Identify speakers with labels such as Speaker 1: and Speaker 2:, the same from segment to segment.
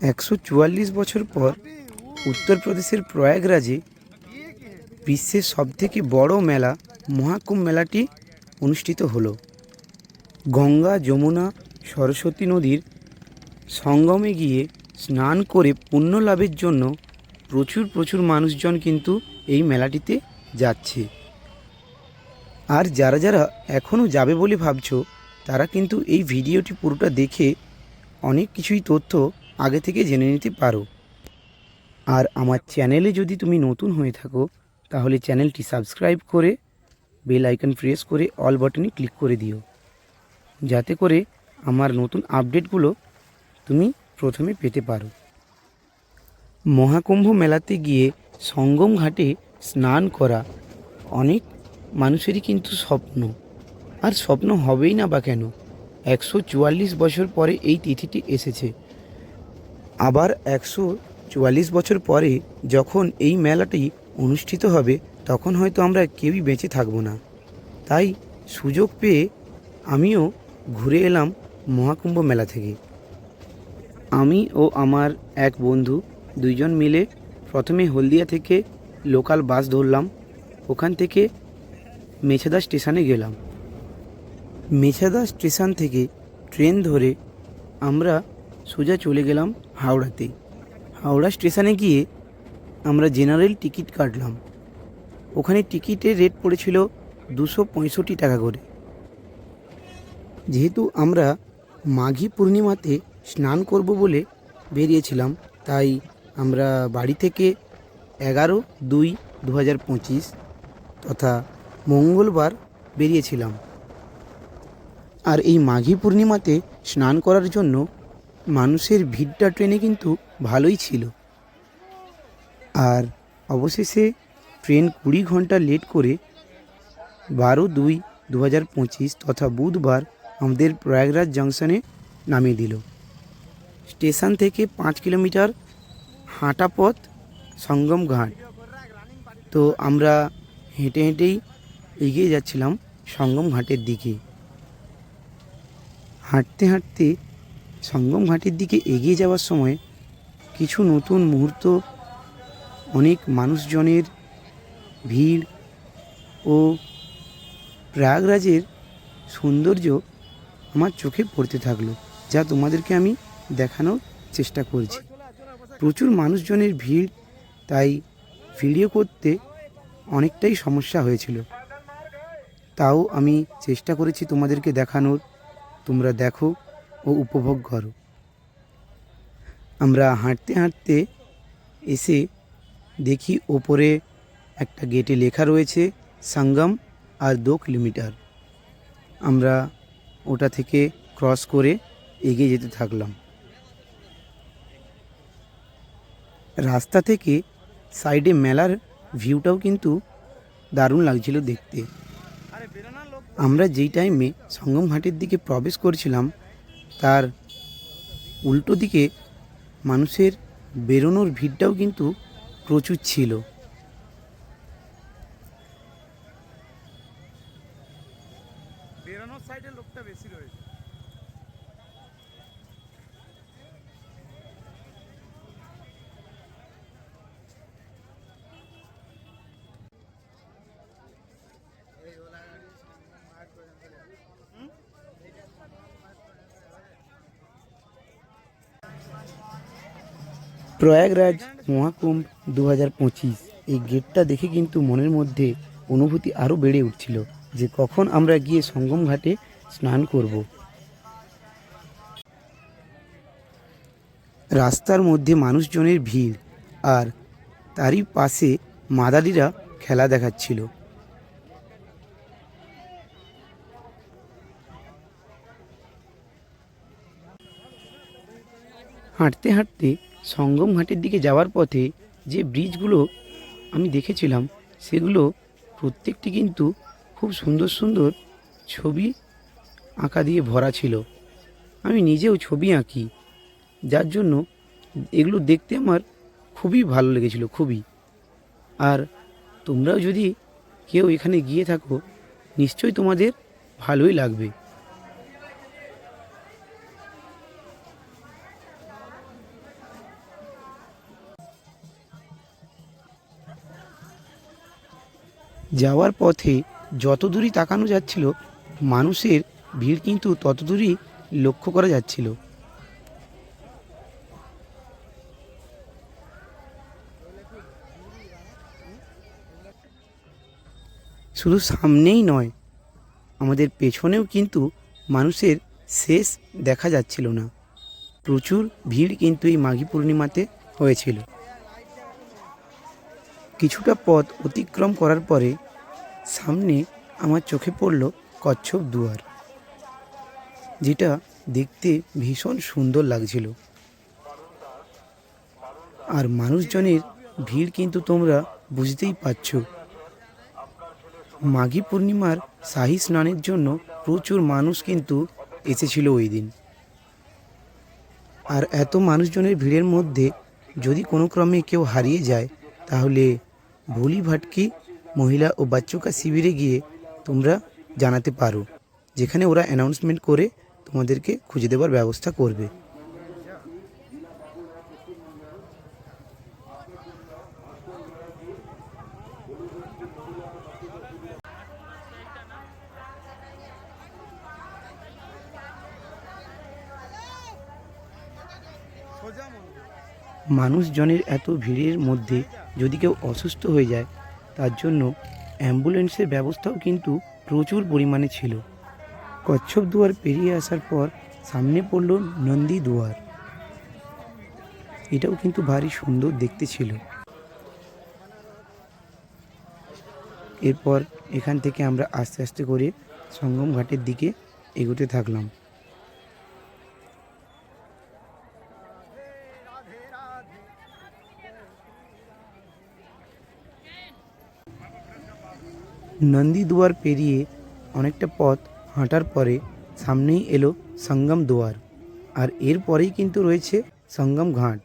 Speaker 1: একশো চুয়াল্লিশ বছর পর উত্তরপ্রদেশের প্রয়াগরাজে বিশ্বের সবথেকে বড় মেলা, মহাকুম্ভ মেলাটি অনুষ্ঠিত হলো। গঙ্গা, যমুনা, সরস্বতী নদীর সঙ্গমে গিয়ে স্নান করে পুণ্য লাভের জন্য প্রচুর প্রচুর মানুষজন কিন্তু এই মেলাটিতে যাচ্ছে। আর যারা যারা এখনও যাবে বলে ভাবছ, তারা কিন্তু এই ভিডিওটি পুরোটা দেখে অনেক কিছুই তথ্য আগে থেকে জেনে নিতে পারো। আর আমার চ্যানেলে যদি তুমি নতুন হয়ে থাকো, তাহলে চ্যানেলটি সাবস্ক্রাইব করে বেল আইকন প্রেস করে অল বাটনে ক্লিক করে দিও। যাতে করে আমার নতুন আপডেটগুলো তুমি প্রথমে পেতে পারো। মহাকুম্ভ মেলাতে গিয়ে সঙ্গম ঘাটে স্নান করা অনেক মানুষেরই কিন্তু স্বপ্ন। আর স্বপ্ন হবেই না বা কেন? একশো চুয়াল্লিশ বছর পরে এই তিথিটি এসেছে। আবার একশো চুয়াল্লিশ বছর পরে যখন এই মেলাটি অনুষ্ঠিত হবে, তখন হয়তো আমরা কেউই বেঁচে থাকব না। তাই সুযোগ পেয়ে আমিও ঘুরে এলাম মহাকুম্ভ মেলা থেকে। আমি ও আমার এক বন্ধু দুইজন মিলে প্রথমে হলদিয়া থেকে লোকাল বাস ধরলাম। ওখান থেকে মেছেদা স্টেশনে গেলাম। মেছেদা স্টেশন থেকে ট্রেন ধরে আমরা সোজা চলে গেলাম হাওড়াতে হাওড়া স্টেশনে গিয়ে আমরা জেনারেল টিকিট কাটলাম। ওখানে টিকিটের রেট পড়েছিল দুশো পঁয়ষট্টি টাকা করে। যেহেতু আমরা মাঘী পূর্ণিমাতে স্নান করব বলে বেরিয়েছিলাম, তাই আমরা বাড়ি থেকে এগারো দুই দু হাজার পঁচিশ তথা মঙ্গলবার বেরিয়েছিলাম। আর এই মাঘী পূর্ণিমাতে স্নান করার জন্য মানুষের ভিড়টা ট্রেনে কিন্তু ভালোই ছিল। আর অবশেষে ট্রেন কুড়ি ঘণ্টা লেট করে বারো দুই দু হাজার পঁচিশ তথা বুধবার আমাদের প্রয়াগরাজ জংশনে নামিয়ে দিল। স্টেশন থেকে পাঁচ কিলোমিটার হাঁটা পথ সঙ্গম ঘাট। তো আমরা হেঁটে হেঁটেই এগিয়ে যাচ্ছিলাম সঙ্গম ঘাটের দিকে। হাঁটতে হাঁটতে সঙ্গম ঘাটের দিকে এগিয়ে যাওয়ার সময় কিছু নতুন মুহূর্ত, অনেক মানুষজনের ভিড় ও প্রয়াগরাজের সৌন্দর্য আমার চোখে পড়তে থাকল, যা তোমাদেরকে আমি দেখানোর চেষ্টা করছি। প্রচুর মানুষজনের ভিড়, তাই ভিডিও করতে অনেকটাই সমস্যা হয়েছিল। তাও আমি চেষ্টা করেছি তোমাদেরকে দেখানোর। তোমরা দেখো ও উপভোগ করো। আমরা হাঁটতে হাঁটতে এসে দেখি ওপরে একটা গেটে লেখা রয়েছে, সঙ্গম আর দু কিলোমিটার। আমরা ওটা থেকে ক্রস করে এগিয়ে যেতে থাকলাম। রাস্তা থেকে সাইডে মেলার ভিউটাও কিন্তু দারুণ লাগছিল দেখতে। আমরা যেই টাইমে সঙ্গম ঘাটের দিকে প্রবেশ করছিলাম তার উল্টো দিকে মানুষের বেরোনোর ভিড়টাও কিন্তু প্রচুর ছিল।
Speaker 2: বেরোনোর সাইডে লোকটা বেশি রয়েছে।
Speaker 1: প্রয়াগরাজ মহাকুম্ভ দু হাজার পঁচিশ। এই গেটটা দেখে কিন্তু মনের মধ্যে অনুভূতি আরও বেড়ে উঠছিল যে কখন আমরা গিয়ে সঙ্গম ঘাটে স্নান করব। রাস্তার মধ্যে মানুষজনের ভিড় আর তারই পাশে মাদালিরা খেলা দেখাচ্ছিল। হাঁটতে হাঁটতে সঙ্গম ঘাটের দিকে যাওয়ার পথে যে ব্রিজগুলো আমি দেখেছিলাম, সেগুলো প্রত্যেকটি কিন্তু খুব সুন্দর সুন্দর ছবি আঁকা দিয়ে ভরা ছিল। আমি নিজেও ছবি আঁকি, যার জন্য এগুলো দেখতে আমার খুবই ভালো লেগেছিল, খুবই। আর তোমরাও যদি কেউ এখানে গিয়ে থাকো, নিশ্চয়ই তোমাদের ভালোই লাগবে। যাওয়ার পথে যত দূরই তাকানো যাচ্ছিল, মানুষের ভিড় কিন্তু তত দূরই লক্ষ্য করা যাচ্ছিল। শুধু সামনেই নয়, আমাদের পেছনেও কিন্তু মানুষের শেষ দেখা যাচ্ছিল না। প্রচুর ভিড় কিন্তু এই মাঘী পূর্ণিমাতে হয়েছিল। কিছুটা পথ অতিক্রম করার পরে সামনে আমার চোখে পড়ল কচ্ছপ দুয়ার। যেটা দেখতে ভীষণ সুন্দর লাগছিল। আর মানুষজনের ভিড় কিন্তু তোমরা বুঝতেই পারছ। মাঘী পূর্ণিমার শাহী স্নানের জন্য প্রচুর মানুষ কিন্তু এসেছিল ওই দিন। আর এত মানুষজনের ভিড়ের মধ্যে যদি কোনো ক্রমে কেউ হারিয়ে যায়, তাহলে ভুলি ভাটকি মহিলা ও বাচ্চুকা শিবিরে গিয়ে তোমরা জানাতে পারো, যেখানে ওরা অ্যানাউন্সমেন্ট করে তোমাদেরকে খুঁজে দেওয়ার ব্যবস্থা করবে। মানুষজনের এত ভিড়ের মধ্যে যদি কেউ অসুস্থ হয়ে যায় তার জন্য অ্যাম্বুলেন্সের ব্যবস্থাও কিন্তু প্রচুর পরিমাণে ছিল। কচ্ছপ দুয়ার পেরিয়ে আসার পর সামনে পড়ল নন্দী দুয়ার। এটাও কিন্তু ভারী সুন্দর দেখতে ছিল। এরপর এখান থেকে আমরা আস্তে আস্তে করে সঙ্গম ঘাটের দিকে এগোতে থাকলাম। নন্দী দুয়ার পেরিয়ে অনেকটা পথ হাঁটার পরে সামনেই এলো সঙ্গম দুয়ার। আর এরপরেই কিন্তু রয়েছে সঙ্গম ঘাট।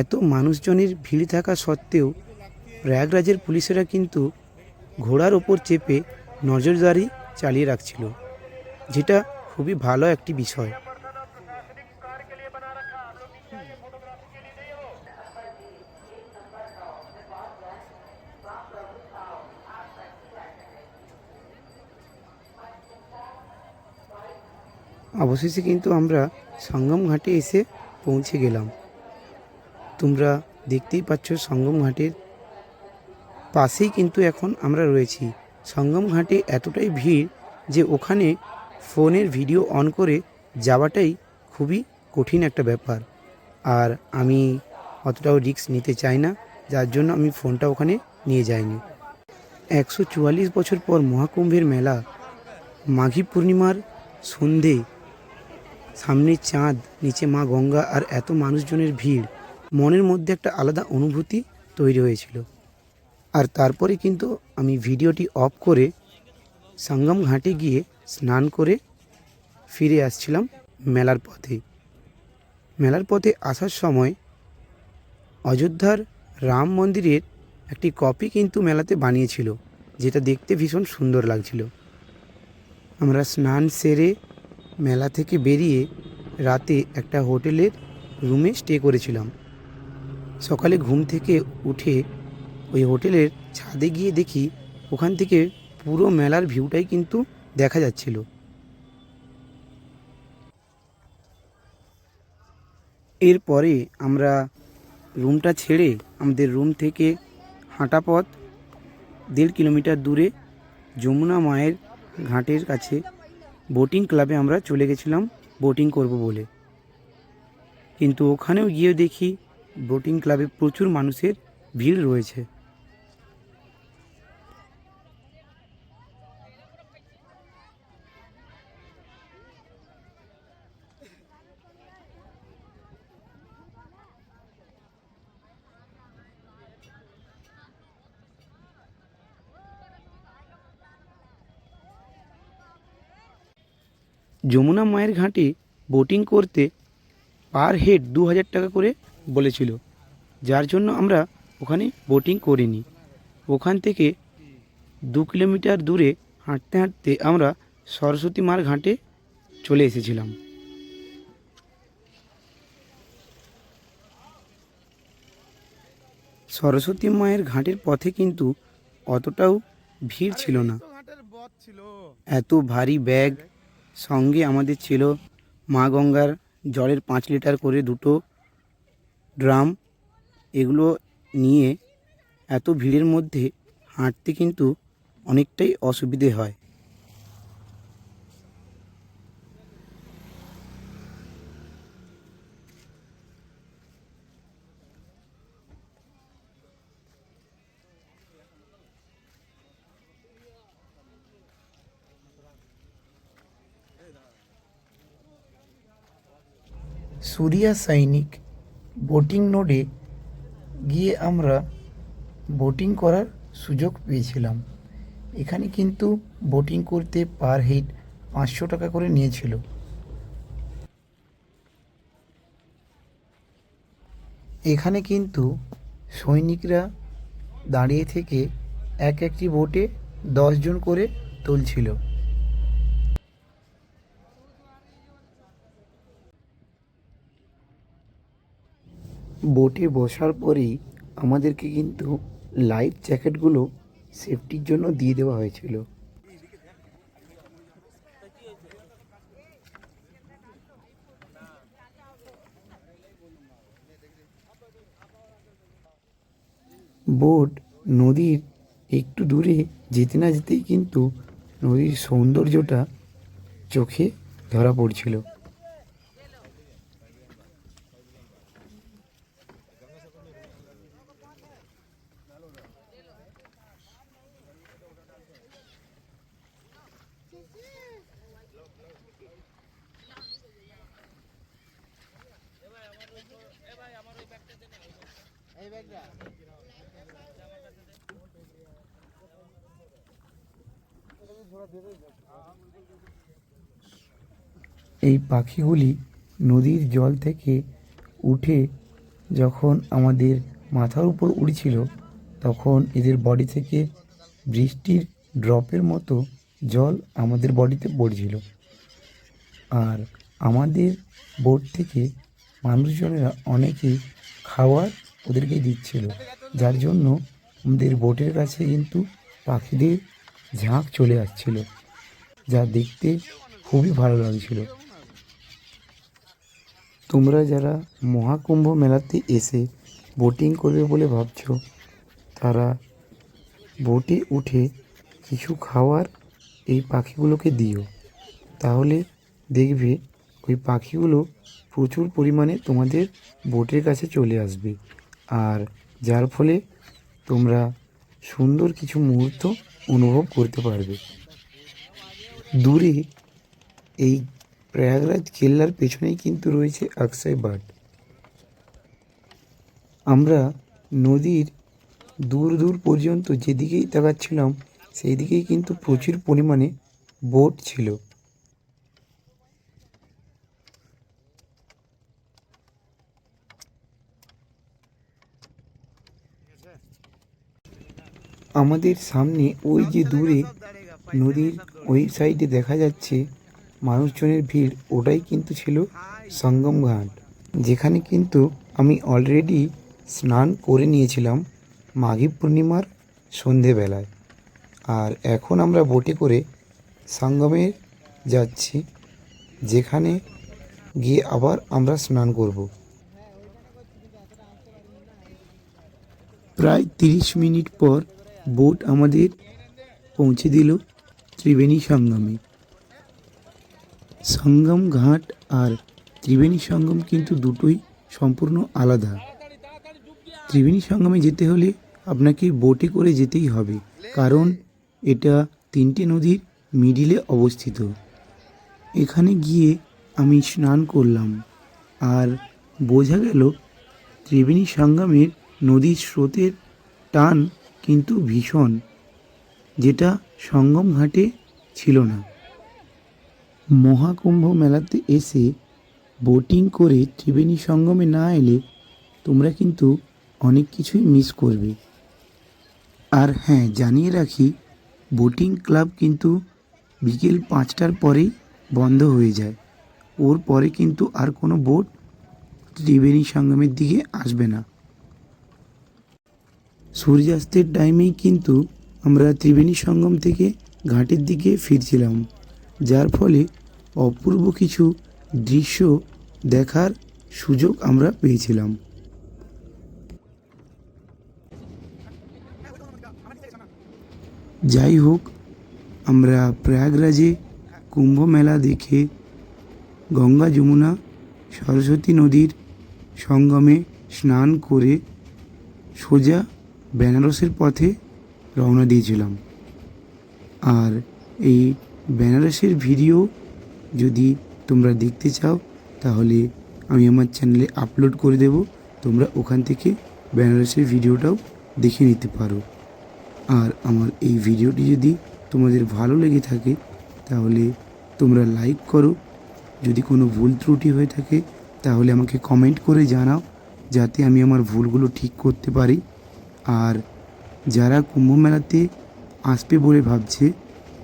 Speaker 1: এত মানুষজনের ভিড় থাকা সত্ত্বেও প্রয়াগরাজের পুলিশেরা কিন্তু ঘোড়ার ওপর চেপে নজরদারি চালিয়ে রাখছিল, যেটা খুবই ভালো একটি বিষয়। অবশেষে কিন্তু আমরা সঙ্গম ঘাটে এসে পৌঁছে গেলাম। তোমরা দেখতেই পাচ্ছ সঙ্গম ঘাটের পাশেই কিন্তু এখন আমরা রয়েছি। সঙ্গম ঘাটে এতটাই ভিড় যে ওখানে ফোনের ভিডিও অন করে যাওয়াটাই খুবই কঠিন একটা ব্যাপার। আর আমি অতটাও রিস্ক নিতে চাই না, যার জন্য আমি ফোনটা ওখানে নিয়ে যাইনি। একশো চুয়াল্লিশ বছর পর মহাকুম্ভের মেলা, মাঘী পূর্ণিমার সন্ধে সামনে চাঁদ, নিচে মা গঙ্গা আর এত মানুষজনের ভিড়, মনের মধ্যে একটা আলাদা অনুভূতি তৈরি হয়েছিল। আর তারপরে কিন্তু আমি ভিডিওটি অফ করে সঙ্গম ঘাটে গিয়ে স্নান করে ফিরে আসছিলাম মেলার পথে। মেলার পথে আসার সময় অযোধ্যার রাম মন্দিরের একটি কপি কিন্তু মেলাতে বানিয়েছিল, যেটা দেখতে ভীষণ সুন্দর লাগছিল। আমরা স্নান সেরে মেলা থেকে বেরিয়ে রাতে একটা হোটেলের রুমে স্টে করেছিলাম। সকালে ঘুম থেকে উঠে ওই হোটেলের ছাদে গিয়ে দেখি ওখান থেকে পুরো মেলার ভিউটাই কিন্তু দেখা যাচ্ছিল। এরপরে আমরা রুমটা ছেড়ে আমাদের রুম থেকে হাঁটা পথ দেড় কিলোমিটার দূরে যমুনা মায়ের ঘাটের কাছে বোটিং ক্লাবে আমরা চলে গেছিলাম বোটিং করব বলে। কিন্তু ওখানেও গিয়ে দেখি বোটিং ক্লাবে প্রচুর মানুষের ভিড় রয়েছে। যমুনা মায়ের ঘাটে বোটিং করতে পার হেড দু হাজার টাকা করে বলেছিল যার জন্য আমরা ওখানে বোটিং করিনি। ওখান থেকে দু কিলোমিটার দূরে হাঁটতে হাঁটতে আমরা সরস্বতী মার ঘাটে চলে এসেছিলাম। সরস্বতী মায়ের ঘাটের পথে কিন্তু অতটাও ভিড় ছিল না। এত ভারী ব্যাগ সঙ্গে আমাদের ছিল মা গঙ্গার জলের পাঁচ লিটার করে দুটো ড্রাম। এগুলো নিয়ে এত ভিড়ের মধ্যে হাঁটতে কিন্তু অনেকটাই অসুবিধে হয়। সুরিয়া সৈনিক বোটিং নোডে গিয়ে আমরা বোটিং করার সুযোগ পেয়েছিলাম। এখানে কিন্তু বোটিং করতে পার হেড পাঁচশো টাকা করে নিয়েছিল। এখানে কিন্তু সৈনিকরা দাঁড়িয়ে থেকে এক একটি বোটে দশজন করে তুলছিল। বোটে বসার পরেই আমাদেরকে কিন্তু লাইফ জ্যাকেটগুলো সেফটির জন্য দিয়ে দেওয়া হয়েছিল। বোট নদীর একটু দূরে যেতে না যেতেই কিন্তু নদীর সৌন্দর্যটা চোখে ধরা পড়ছিল। এই পাখিগুলি নদীর জল থেকে উঠে যখন আমাদের মাথার উপর উড়ছিল, তখন এদের বডি থেকে বৃষ্টির ড্রপের মতো জল আমাদের বডিতে পড়ছিল। আর আমাদের বোট থেকে মানুষজনেরা অনেকেই খাবার ওদেরকে দিচ্ছিল। যার জন্য আমাদের বোটের কাছে কিন্তু পাখিদের ঝাঁক চলে আসছিল, যা দেখতে খুবই ভালো লাগছিল। তোমরা যারা মহাকুম্ভ মেলাতে এসে বোটিং করবে বলে ভাবছ, তারা বোটে উঠে কিছু খাওয়ার এই পাখিগুলোকে দিও। তাহলে দেখবে ওই পাখিগুলো প্রচুর পরিমাণে তোমাদের বোটের কাছে চলে আসবে। আর যার ফলে তোমরা সুন্দর কিছু মুহূর্ত অনুভব করতে পারবে। দূরে এই প্রয়াগরাজ কেল্লার পেছনেই কিন্তু রয়েছে আকসাই বাট আমরা নদীর দূর দূর পর্যন্ত যেদিকেই তাকাচ্ছিলাম সেই দিকেই কিন্তু প্রচুর পরিমাণে বোট ছিল। আমাদের সামনে ওই যে দূরে নদীর ওই সাইডে দেখা যাচ্ছে মানুষজনের ভিড় ওটাই কিন্তু ছিল সঙ্গম ঘাট, যেখানে কিন্তু আমি অলরেডি স্নান করে নিয়েছিলাম মাঘী পূর্ণিমার সন্ধেবেলায়। আর এখন আমরা বোটে করে সঙ্গমে যাচ্ছি, যেখানে গিয়ে আবার আমরা স্নান করব। প্রায় তিরিশ মিনিট পর বোট আমাদের পৌঁছে দিল ত্রিবেণী সঙ্গমে। সঙ্গম ঘাট আর ত্রিবেণী সঙ্গম কিন্তু দুটোই সম্পূর্ণ আলাদা। ত্রিবেণী সঙ্গমে যেতে হলে আপনাকে বোটে করে যেতেই হবে, কারণ এটা তিনটে নদীর মিডিলে অবস্থিত। এখানে গিয়ে আমি স্নান করলাম, আর বোঝা গেল ত্রিবেণী সঙ্গমের নদীর স্রোতের টান কিন্তু ভীষণ, যেটা সঙ্গম ঘাটে ছিল না। মহাকুম্ভ মেলাতে এসে বোটিং করে ত্রিবেণী সঙ্গমে না এলে তোমরা কিন্তু অনেক কিছুই মিস করবে। আর হ্যাঁ জানিয়ে রাখি বোটিং ক্লাব কিন্তু বিকেল পাঁচটার পরেই বন্ধ হয়ে যায়। ওর পরে কিন্তু আর কোনো বোট ত্রিবেণী সঙ্গমের দিকে আসবে না। সূর্যাস্তের টাইমেই কিন্তু আমরা ত্রিবেণী সঙ্গম থেকে ঘাটের দিকে ফিরছিলাম, যার ফলে অপূর্ব কিছু দৃশ্য দেখার সুযোগ আমরা পেয়েছিলাম। যাই হোক, আমরা প্রয়াগরাজে কুম্ভ মেলা দেখে গঙ্গা যমুনা, সরস্বতী নদীর সঙ্গমে স্নান করে সোজা বেনারসের পথে রওনা দিয়েছিলাম। আর এই বেনারসের ভিডিও যদি তোমরা দেখতে চাও, তাহলে আমি আমার চ্যানেলে আপলোড করে দেব। তোমরা ওখান থেকে বেনারসের ভিডিওটাও দেখে নিতে পারো। আর আমার এই ভিডিওটি যদি তোমাদের ভালো লেগে থাকে, তাহলে তোমরা লাইক করো। যদি কোনো ভুল ত্রুটি হয়ে থাকে, তাহলে আমাকে কমেন্ট করে জানাও, যাতে আমি আমার ভুলগুলো ঠিক করতে পারি। আর যারা কুম্ভ মেলাতে আসবে বলে ভাবছে,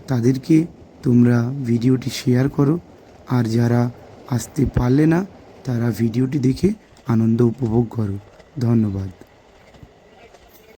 Speaker 1: তাদেরকে তোমরা ভিডিওটি শেয়ার করো। আর যারা আসতে পারলে না, তারা ভিডিওটি দেখে আনন্দ উপভোগ করো। ধন্যবাদ।